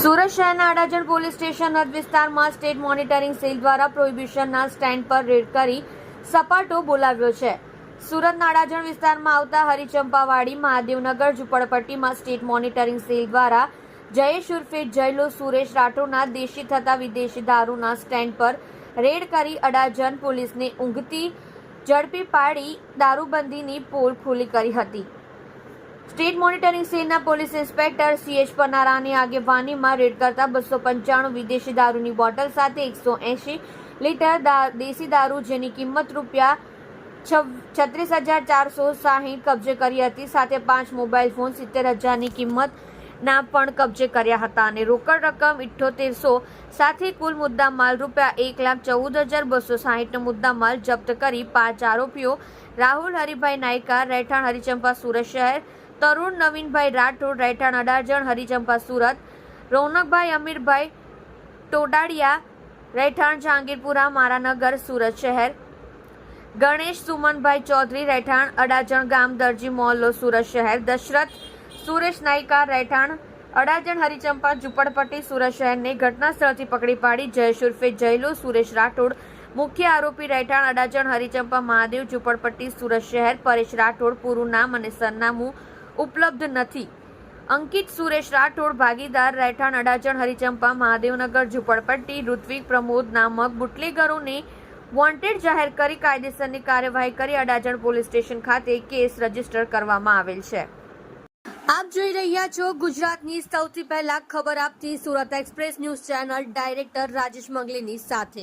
સુરત શહેરના Adajan police station હદ વિસ્તારમાં સ્ટેટ મોનિટરિંગ સેલ દ્વારા પ્રોહિબિશનના સ્ટેન્ડ પર રેડ કરી સપાટો બોલાવ્યો છે. સુરતના અડાજણ વિસ્તારમાં આવતા હરિચંપાવાડી, મહાદેવનગર, ઝુંપડપટ્ટીમાં સ્ટેટ મોનિટરિંગ સેલ દ્વારા જયેશ ઉર્ફે જયલો સુરેશ રાઠોડના દેશી થતા વિદેશી દારૂના સ્ટેન્ડ પર રેડ કરી અડાજણ પોલીસને ઊંઘતી, ઝડપી પાડી દારૂબંધીની પોલ ખુલ્લી કરી હતી. સ્ટેટ મોનિટરિંગ સેલના પોલીસ ઇન્સ્પેક્ટર સીએચ પનારાની આગેવાનીમાં રેડ કરતા બસો પંચાણું વિદેશી દારૂની બોટલ સાથે એકસો એંશી લીટર દેશી દારૂ જેની કિંમત રૂપિયા છત્રીસ હજાર ચારસો સાહીઠ કબજે કરી હતી, સાથે પાંચ મોબાઈલ ફોન સિત્તેર હજારની કિંમતના પણ કબજે કર્યા હતા અને રોકડ રકમ ઇઠ્ઠોતેરસો સાથે કુલ મુદ્દા માલ રૂપિયા એક લાખ ચૌદ હજાર બસો સાહીઠનો મુદ્દા માલ જપ્ત કરી પાંચ આરોપીઓ રાહુલ હરિભાઈ નાયકા, રહેઠાણ હરિચંપા સુરત શહેર તરુણ નવીનભાઈ રાઠોડ, રહેઠાણ અડાજણ હરિચંપા સુરત, રૌનકભાઈ અમીરભાઈ ટોડાડિયા, રહેઠાણ જહાંગીરપુરા, મારાનગર, સુરત શહેર. ગણેશ સુમનભાઈ ચૌધરી, રહેઠાણ અડાજણ ગામ, દરજી મોહલ્લો, સુરત શહેર. દશરથ સુરેશ નાયકા, રહેઠાણ અડાજણ હરિચંપા ઝુંપડપટ્ટી, સુરત શહેરને ઘટના સ્થળથી પકડી પાડી જયેશ ઉર્ફે જયલો, સુરેશ રાઠોડ. મુખ્ય આરોપી રહેઠાણ અડાજણ હરિચંપા મહાદેવ, ઝુંપડપટ્ટી, સુરત શહેર. પરેશ રાઠોડ, પૂરું નામ અને સરનામું ઉપલબ્ધ નથી. અંકિત, સુરેશ રાઠોડ, ભાગીદાર રહેઠાણ, અડાજણ, હરિચંપા, મહાદેવનગર, ઝુંપડપટ્ટી, ઋત્વિક, પ્રમોદ, નામક બુટલેગરોને વોન્ટેડ જાહેર કરી કાયદેસરની કાર્યવાહી કરી અડાજણ પોલીસ સ્ટેશન ખાતે કેસ રજિસ્ટર કરવામાં આવેલ છે. આપ જોઈ રહ્યા છો ગુજરાતની સૌથી પહેલા ખબર આપતી Surat express news channel director Rajesh મંગલીની સાથે.